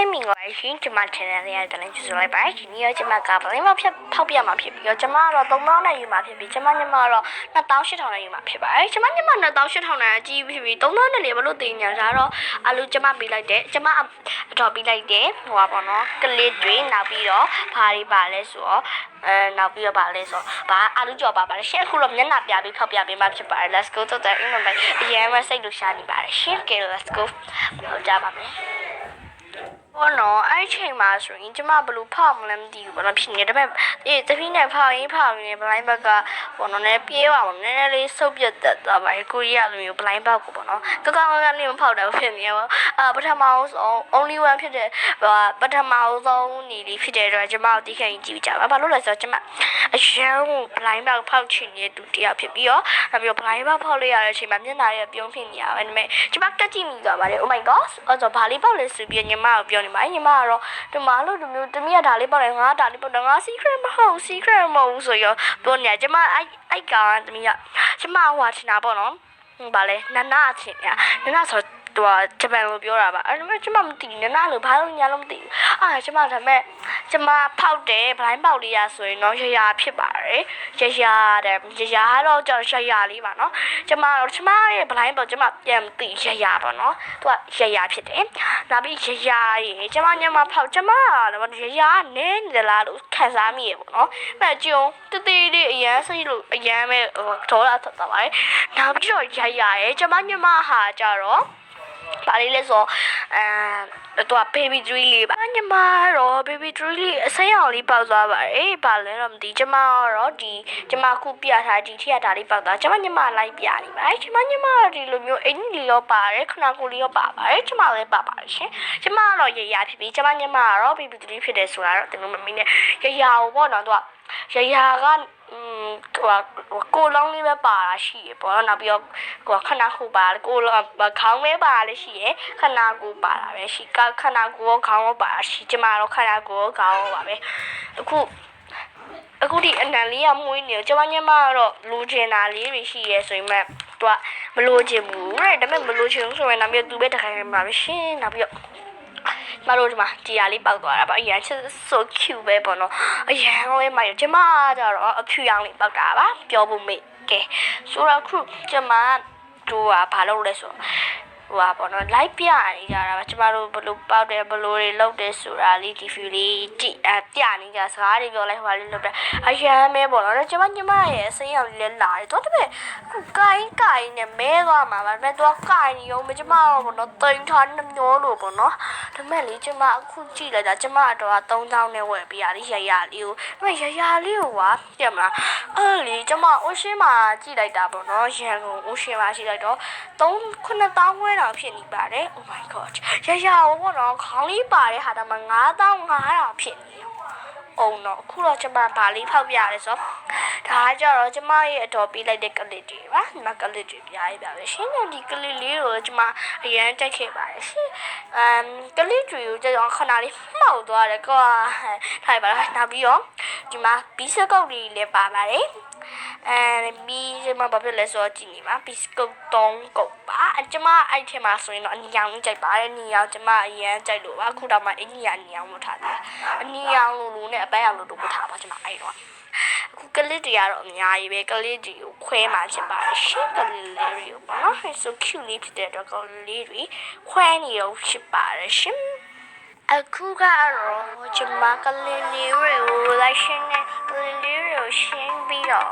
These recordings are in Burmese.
လေးမင်္ဂလာရှင်ကျမ channel လေးရတဲ့လည်းကြိုဆိုလိုက်ပါတယ်ဒီနေ့ရောကျမကပလင်းမဖြစ်ဖောက်ပြမှာဖြစ်ပြီးတော့ကျမကတော့3000နဲ့ယူမှာဖြစ်ပြီးကျမညမကတော့2800နဲ့ယူမှာဖြစ်ပါတယ်ကျမညမ2800နဲ့အကြီးဖြစ်ပြီး3000နဲ့လေဘလို့တင်ညာဒါတော့အလူကျမပေးလိုက်တယ်ကျမအတော်ပေးလိုက်တယ်ဟိုပါပေါ့နော်ကလစ်တွေနောက်ပြီးတော့ဘာတွေပါလဲဆိုတော့အဲနောက်ပြီးတော့ပါလဲဆိုတော့ဘာအလူကြော်ပါပါတယ်ရှင့်အခုတော့မျက်နှာပြပြီးဖောက်ပြပေးမှာဖြစ်ပါတယ် let's go to the in my အရင်ကစိတ်လို့ရှာနေပါတယ်ရှင့်ကဲ let's go ဟောကြပါမယ် ဘောနော်အဲ့ဒီချိန်မှာဆိုရင်ကျမဘယ်လိုဖောက်မလဲမသိဘူးဘောနော်ဖြစ်နေတယ်ဒါပေမဲ့အေးတပင်းနဲ့ဖောက်ရင်ဖောက်ရင်ဘလိုင်းဘက်ကဘောနော်လည်းပြေးပါဘောနည်းနည်းလေးဆုပ်ပြတ်တက်သွားပါကိုရီးယားလိုမျိုးဘလိုင်းဘက်ကိုဘောနော်ကကောင်းကောင်းလေးမဖောက်တော့ဖြစ်နေရောအာပထမဆုံး only one ဖြစ်တဲ့ပထမဆုံးညီလေးဖြစ်တဲ့အတွက်ကျမတို့တီးခင်ကြည့်ကြပါဘာလို့လဲဆိုတော့ကျမအရန်ကိုဘလိုင်းဘက်ဖောက်ချင်နေတဲ့သူတရားဖြစ်ပြီးတော့နောက်ပြီးတော့ဘလိုင်းဘက်ဖောက်လိုက်ရတဲ့အချိန်မှာမျက်နှာရဲ့ပြုံးဖြစ်နေရပါဒါပေမဲ့ကျမတက်ကြည့်မိသွားပါတယ် oh my god အဲ့တော့ဘာလေးပေါက်လဲဆိုပြီးညီမကိုပြောနေပါညီမကတော့ဒီမှာလို့ဒီမျိုးတမီးကဒါလေးပေါက်တယ်ငါဒါလေးပေါက်တယ်ငါ secret မဟုတ် secret မဟုတ်ဆိုရောပြောနေကျမအဲ့အဲ့ကောင်တမီးကကျမဟိုချင်တာပေါ့နော်ဟိုဘာလဲနနအချင်းညာနနဆိုသူကဂျပန်လိုပြောတာပါအဲ့ဒါမဲ့ကျမမသိနနလို့ဘာလို့ညာလို့မသိဘူးအာကျမဒါမဲ့ ကျမဖောက်တယ်ဘလိုင်းပေါက်လေးရဆိုရင်တော့ရရဖြစ်ပါတယ်ရရတဲ့ရရတော့ကြောက်ရရလေးပါနော်ကျမတော့ကျမရဲ့ဘလိုင်းပေါက်ကျမပြန်သိရရပါနော်သူကရရဖြစ်တယ်နောက်ပြီးရရရေကျမညမဖောက်ကျမကတော့ရရနဲနေတယ်လားလို့ခံစားမိရပေါ့နော်မဲ့ကြုံတသေးလေးအရန်စိတ်လို့အရန်ပဲဒေါ်လာထွက်သွားပါတယ်နောက်ပြီးတော့ရရရေကျမညမဟာကြတော့ပါလေးလဲဆို အဲတော့ baby 3လေးပါညီမတော့ baby 3လေးအစိမ်းအောင်လေးပေါက်သွားပါတယ်ဘာလဲတော့မသိကျမတော့ဒီကျမခုပြထားဒီထက်ဒါလေးပေါက်သွားကျမညီမလိုက်ပြနေပါတယ်ကျမညီမတော့ဒီလိုမျိုးအင်ကြီးလေးရောပါတယ်ခဏကိုလေးရောပါပါတယ်ကျမလည်းပါပါတယ်ရှင်ကျမကတော့ရရဖြစ်ပြီးကျမညီမကတော့ baby 3ဖြစ်တယ်ဆိုတာတော့တင်လို့မမင်းနဲ့ရရကိုပေါ့နော်သူကရရက อืมဟိုကိုလောင်းလေးပဲပါတာရှိရပေါ့နော်နောက်ပြီးတော့ဟိုခဏခုပါကိုခေါင်းမဲပါလည်းရှိရခဏကိုပါတာပဲရှိကခဏကိုခေါင်းရောပါရှိကျမတော့ခဏကိုခေါင်းရောပါပဲအခုအခုဒီအနံလေးကမွေးနေကျမညမကတော့လိုချင်တာလေးတွေရှိရဲဆိုရင်မှသူကမလိုချင်ဘူးတဲ့ဒါပေမဲ့မလိုချင်ဘူးဆိုရင်နောက်ပြီးသူပဲတခိုင်ခိုင်ပါပဲရှင်နောက်ပြီးတော့ မတို့ဒီမှာဒီယာလေးပောက်သွားတာပါအရင်ချစ် so cute ပဲပေါ့နော်အရင်လေးမှကျမကြတော့အဖြူရောင်လေးပောက်တာပါပြောဖို့မေ့ကဲဆိုတော့ခုကျမတို့ကဘာလုပ်လဲဆို ဟိုပါပေါ့နော် live ပြနေကြတာပါကျမတို့ဘလို့ပောက်တယ်ဘလို့တွေလုပ်တယ်ဆိုတာလေးဒီ view လေးကြည့်အပြနေကြစကားတွေပြောလိုက်ဟိုပါလေးလုပ်တယ်အရန်မဲပေါ့နော်ကျမညီမရဲ့အစိမ်းရောင်လေးလည်းလာတယ်တော့တပည့်ခုကိုင်းကိုင်းနဲ့မဲသွားမှာပါဒါပေမဲ့တော့ကိုင်းနေရောမကျမတော့ပေါ့နော်တိန်ထားနှမျိုးလို့ပေါ့နော်ဒါပေမဲ့လေကျမအခုကြည့်လိုက်တာကျမတော့3000နဲ့ဝယ်ပေးရလေးရရလေးကိုဒါပေမဲ့ရရလေးကိုကပြတ်မလားအဲ့လေကျမအိုရှင်းမှာကြည့်လိုက်တာပေါ့နော်ရန်ကုန်အိုရှင်းမှာရှိလိုက်တော့3 9000ဝယ်တော့ဖြစ်နေပါတယ် oh my god ရရကိုပေါ့နော်ခေါင်းလေးပါတဲ့ဟာတော့မှ9500ဖြစ်နေရောအောင်တော့အခုတော့ကျမဗာလေးဖောက်ပြရတယ်ဆိုဒါကကြတော့ကျမရဲ့အတော်ပေးလိုက်တဲ့ကလစ်တွေပါဒီမှာကလစ်တွေပြရပြပဲရှင်းနေဒီကလစ်လေးကိုကျမအရန်တက်ခဲ့ပါတယ်ရှင်အမ်ကလစ်တွေကိုကျတော့ခဏလေးမှောက်သွားတယ်ကွာထိုင်ပါလားနောက်ပြီးတော့ဒီမှာဘီစကုတ်တွေလည်းပါပါတယ်အဲမီးကျမဘာဖြစ်လဲဆိုတော့ကြည့်နေပါဘီစကုတ်3ကုတ်ပါကျမအဲ့ထက်မှာဆိုရင်တော့အနီရောင်ကြိုက်ပါတယ်နီရောင်ကျမအရန်ကြိုက်လို့ပါခုတော့မှအင်ကြီးရနီရောင်လို့ထားတာအနီရောင်လို့လို့နဲ့အပန်းရောင်လို့တို့ထားပါကျမအဲ့တော့အခုကလစ်တွေကတော့အများကြီးပဲကလစ်တွေကိုခွဲမှဖြစ်ပါတယ်ရှင်းကလစ်လေးတွေကိုပေါ့နော် so cute လေးဖြစ်တဲ့အတွက်ကလေးတွေခွဲနေရောဖြစ်ပါတယ်ရှင် အခုကတော့ကျမကလေးလေးတွေကိုလိုက်ရှင်းနေကလေးလေးတွေကိုရှင်းပြီးတော့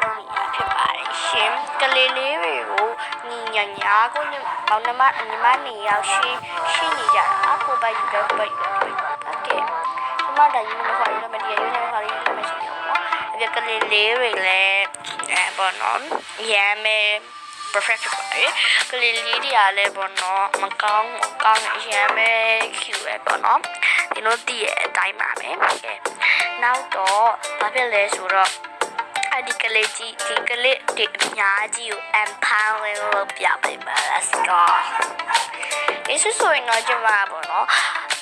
လုပ်ရဖြစ်ပါတယ်ရှင်ကလေးလေးတွေကိုညီညာညာကိုညီပေါင်းနှမအညီမနေရောက်ရှင်းရှင်းနေကြတာကိုပိုက်ယူတော့ပိုက်တော့ပိုက်တော့ကဲကျမတို့ညီမခေါ်ရမတရားရနေခေါ်ရမရှိတော့ဘူးနော်အဲ့ကလေးလေးတွေလည်းအဲပေါ့နော်ရမ်းမယ် perfect ဖြစ်ပါတယ်ကလေးလေးတွေကလည်းပေါ့နော်မကောင်းမကောင်းရမ်းပဲ cute ပဲပေါ့နော်ဒီလိုတည့်ရဲ့အတိုင်းပါပဲကဲနောက်တော့ဘာဖြစ်လဲဆိုတော့အဒီကလေးကြီးဒီကလေးဒီအများကြီးကို empowering လုပ်ပြပေးပါ let's go ဒီဆိုဆိုရင်တော့ကျမပေါ့နော်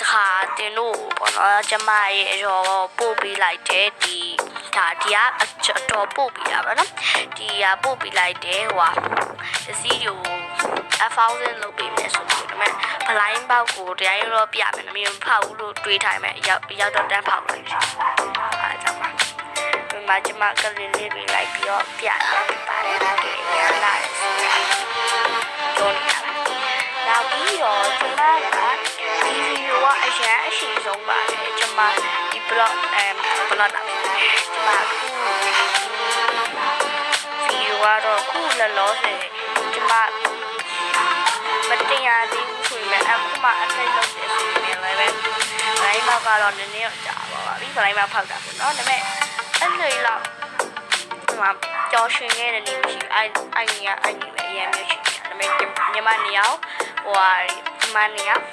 တခါတင်လို့ပေါ့နော်ကျမရဲ့ရောပို့ပေးလိုက်တဲ့ဒီ ဒါဒီကအတော်ပို့ပေးတာပါနော်ဒီကပို့ပေးလိုက်တယ်ဟိုဟာပစ္စည်းတွေကို a thousand လုပ်ပေးမယ်ဆိုပြီးဒါပေမဲ့ဘလိုင်းပေါက်ကိုတရားရုံးတော့ပြမယ်နမီဖောက်ဘူးလို့တွေးထားမယ်ရောက်ရောက်တော့တန်းဖောက်လိုက်ရှင်အားကြောင့်ပါဒီမှာကျမကလေးလေးတွေလိုက်ပြီးတော့ပြတယ်ပါတယ်ဒီရလာတယ်ပြောနေတာနောက်ပြီးတော့ကျမကဒီဗီဒီယိုကအရန်အရှိဆုံးပါတယ်ကျမ ဒီ blog အဲ blog တာကျမအခုဗီဒီယိုကတော့ခုလောလောဆယ်ကျမမတင်ရသေးဘူးဆိုရင်လည်းအခုမှအထက်လုပ်တယ်ဆိုရင်လည်းပဲဘလိုင်းမောက်ကတော့နည်းနည်းတော့ကြာပါပါပြီဘလိုင်းမောက်ဖောက်တာပေါ့နော်ဒါပေမဲ့အဲ့လိုလောက်ဟိုမှာကြော်ရှင်ခဲ့တဲ့နေမရှိအဲ့အဲ့ညီကအဲ့ညီပဲအရင်မျိုးရှင်တယ်ဒါပေမဲ့ညီမနေအောင်ဟိုဟာညီမနေအောင်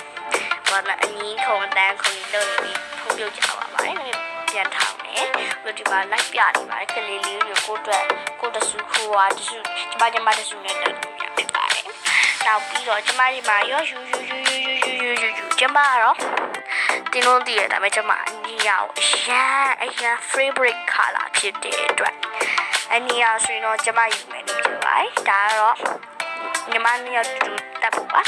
ဘာလဲအငင်းခုံအတန်းခုံလို့နေပြီးဖုန်း ပြုတ်ကြပါပါတယ်ဒါပေမဲ့ပြန်ထောင်းတယ်ဘယ်ဒီမှာလိုက်ပြနေပါတယ်ကလေးလေးတွေကိုကိုအတွက်ကိုတဆူခိုးွားတဆူကျမကျမတဆူနဲ့တော့ဖြစ်ပါတယ်နောက်ပြီးတော့ကျမဒီမှာရောယူယူယူယူယူယူယူယူယူကျမကတော့တင်းလို့တည်ရဒါပေမဲ့ကျမအညီရအောင်အရန်အရန် favorite color ဖြစ်တဲ့အတွက်အညီရဆိုရင်တော့ကျမယူမယ်လို့ပြောပါတယ်ဒါကတော့ညီမနှစ်ယောက်တူတက်ဖို့ပါ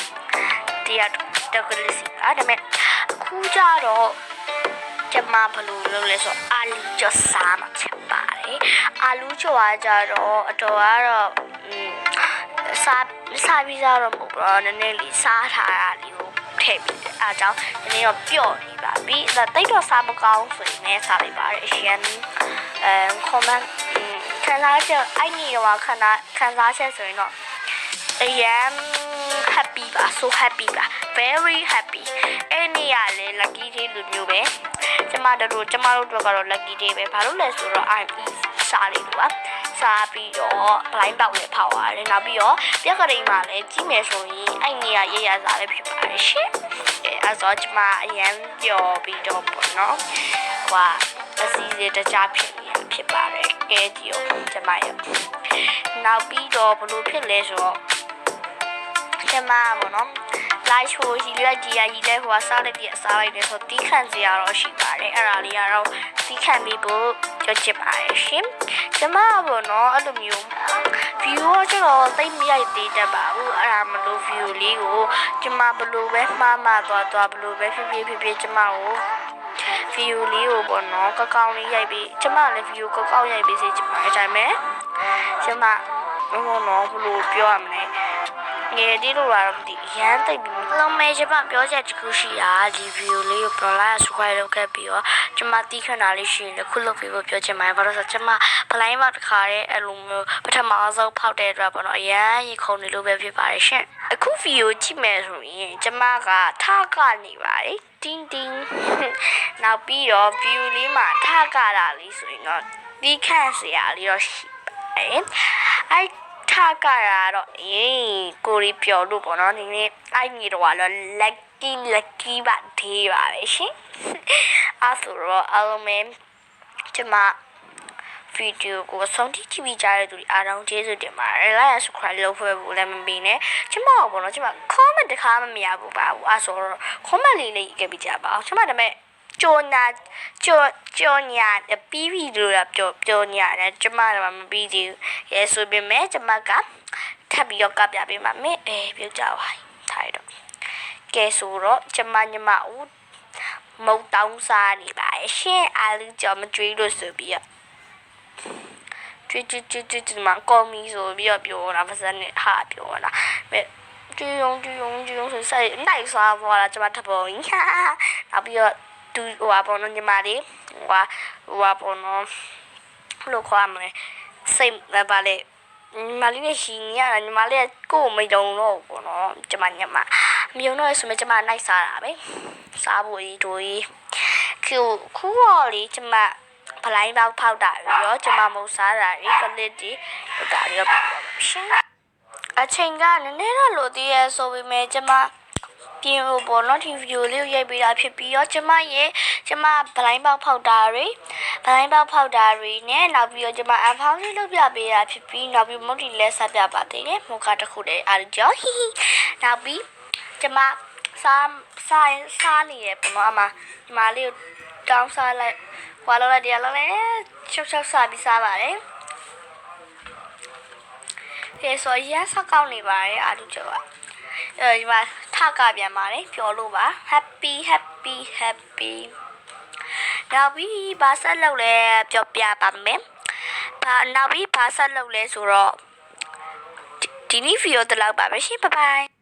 တရားတက်ကလေးစီပါဒါပေမဲ့အခုကျတော့ ကျမဘယ်လိုလုပ်လဲဆိုတော့အာလီကျော်စားမှာဖြစ်ပါတယ်အာလူကျော်ကကြတော့အတော်ကတော့อืมစားစားပြီးစားတော့မဟုတ်ဘူးတော့နည်းနည်းလေးစားထားတာလေးကိုထည့်ပြီးတယ်အားကြောင့်နည်းနည်းတော့ပျော့နေပါပြီအဲ့ဒါတိတ်တော့စားမကောင်းဆိုရင်လည်းစားလိုက်ပါတယ်အရှင်အဲ comment ခံစားချက်အဲ့ဒီတော့ခံစားခံစားချက်ဆိုရင်တော့အရန် happy ပါ so happy ပါ very happy အဲ့ဒီရလေ lucky day လိုမျိုးပဲကျမတို့ကျမတို့တို့ကတော့ lucky day ပဲဘာလို့လဲဆိုတော့ I'm စားလေးလို့ပါစားပြီးတော့ blind ပေါက်လည်းဖောက်ရတယ်နောက်ပြီးတော့ပြက်ကလေးမှာလည်းကြီးမယ်ဆိုရင်အဲ့နေရရရစားလည်းဖြစ်ပါတယ်ရှင်အဲအဲ့တော့ကျမအရန်ပျော်ပြီးတော့ပေါ့နော်ဟိုအစီအစဉ်တခြားဖြစ်နေဖြစ်ပါတယ်ကဲကြည့်အောင်ကျမရဲ့နောက်ပြီးတော့ဘလို့ဖြစ်လဲဆိုတော့ကျမပေါ့နော် live show ရီလက်ကြီးရရီလက်ဟိုကစားလိုက်ပြီးအစားလိုက်တယ်ဆိုတီးခန့်စရာတော့ရှိပါတယ်အဲ့ဒါလေးကတော့တီးခန့်ပြီးဖို့ကြောချစ်ပါတယ်ရှင်ကျမပေါ့နော်အဲ့လိုမျိုး view ကကျတော့တိတ်မရိုက်သေးတတ်ပါဘူးအဲ့ဒါမလို့ view လေးကိုကျမဘလို့ပဲမှားမှားသွားသွားဘလို့ပဲဖြစ်ဖြစ်ဖြစ်ဖြစ်ကျမကို view လေးကိုပေါ့နော်ကောက်ကောက်လေးရိုက်ပြီးကျမလည်း view ကောက်ကောက်ရိုက်ပြီးစေချင်ပါတယ်ဒါပေမဲ့ကျမဘုံတော့ဘလို့ပြောရမလဲ ငယ်တီးလို့တော့မသိရမ်းသိပြီးလုံးမဲကျမပြောချက်တစ်ခုရှိတာဒီဗီဒီယိုလေးကိုပြန်လာဆွဲလုပ်ခဲ့ပြီးတော့ကျမတီးခဏလေးရှိရင်ခုလုပ်ပြီးဖို့ပြောချင်ပါတယ်ဘာလို့ဆိုကျမဖလိုင်းမတစ်ခါတည်းအဲ့လိုမျိုးပထမဆုံးဖောက်တဲ့အတွက်ပေါ့နော်အရန်ရေခုန်နေလို့ပဲဖြစ်ပါတယ်ရှင်အခုဗီဒီယိုကြည့်မယ်ဆိုရင်ကျမကထားကနေပါတယ်တင်းတင်းနောက်ပြီးတော့ view လေးမှာထားကတာလေးဆိုရင်တော့တီးခန့်စရာလေးတော့ရှိပါတယ်အဲ့ ထားကတာတော့အေးကိုရီပျော်လို့ပေါ့နော်ဒီနေ့အဲ့ညီတော့ကတော့ lucky lucky ပါဒေးပါပဲရှင်အဲ့ဆိုတော့အလုံးမဲကျမဗီဒီယိုကိုဆုံးထိကြည့်ပြီးကြတဲ့သူတွေအားလုံးကျေးဇူးတင်ပါတယ်။ like and subscribe လုပ်ဖွဲ့ဖို့လည်းမပေးနဲ့။ကျမကပေါ့နော်ကျမ comment တခါမှမရဘူးပါဘူး။အဲ့ဆိုတော့ comment လေးလေးရေးပြီးကြပါအောင်။ကျမဒါပေမဲ့ ကြောညာကြောကြောညာပြီးပြီလို့ပြောပြောညာတယ်ကျမကမပြီးသေးဘူး။ရဲဆိုပေမဲ့ကျမကထပ်ပြီးတော့ကပြပေးမှာမင်းအေးပြောကြပါထိုင်တော့ကဲဆိုတော့ကျမညမဦးမုတ်တောင်းစားနေပါရှင်အားလုံးကြောင့်မကြွေးလို့ဆိုပြီးတော့ကျွတ်ကျွတ်ကျွတ်ကျွတ်မှာကော်မီဆိုပြီးတော့ပြောတာပါစနဲ့ဟာပြောတာမဲ့ကျွယုံကျွယုံကျွယုံဆိုဆက်နိုင်စားသွားတာကျမထပ်ပေါ်ညာနောက်ပြီးတော့ သူဟိုပါပေါ်နော်ညီမလေးဟိုပါဟိုပါပေါ်နော်ဘယ်လိုခေါ်မလဲစိတ်လည်းပါလေညီမလေးနဲ့ရှင်ရတာညီမလေးကကိုယ်မယုံတော့ဘူးပေါ့နော်ကျမညမမယုံတော့ဆိုမှကျမနိုင်စားတာပဲစားဖို့ကြီးတို့ကြီးခုခုတော့လေကျမဖလိုင်းပေါက်ဖောက်တာရောကျမမုတ်စားတာရီကလစ်တီဟိုတာရောပြောပါရှင်အချိန်ကနည်းနည်းတော့လိုသေးရဲ့ဆိုပေမဲ့ကျမ ပြင်ဖို့ပေါ့နော်ဒီဗီဒီယိုလေးကိုရိုက်ပေးတာဖြစ်ပြီးတော့ကျမရဲ့ကျမဗလိုင်းပေါက်ဖောက်တာတွေဗလိုင်းပေါက်ဖောက်တာတွေနဲ့နောက်ပြီးတော့ကျမအဖောင်းလေးလုပ်ပြပေးတာဖြစ်ပြီးနောက်ပြီးမုတ်တီလဲဆက်ပြပါသေးတယ်မုတ်ကတစ်ခုတည်းအားကြောဟီဟီနောက်ပြီးကျမစားစားစားနေရပေါ့နော်အမဒီမလေးကိုတောင်းစားလိုက်ဟွာလောက်လိုက်တရားလောက်လိုက်ချုပ်ချုပ်စားပြီးစားပါတယ်ကဲဆိုရန်ဆက်ကောက်နေပါတယ်အာလူကျော်ကအဲဒီမှာ ထကပြန်ပါတယ်ပျော်လို့ပါ happy happy happy နောက်ပြီးဘာဆက်လုပ်လဲပြောပြပါမယ်ဘာနောက်ပြီးဘာဆက်လုပ်လဲဆိုတော့ဒီဒီနေ့ဗီဒီယိုတလောက်ပါပဲရှင်ဘိုင်ဘိုင်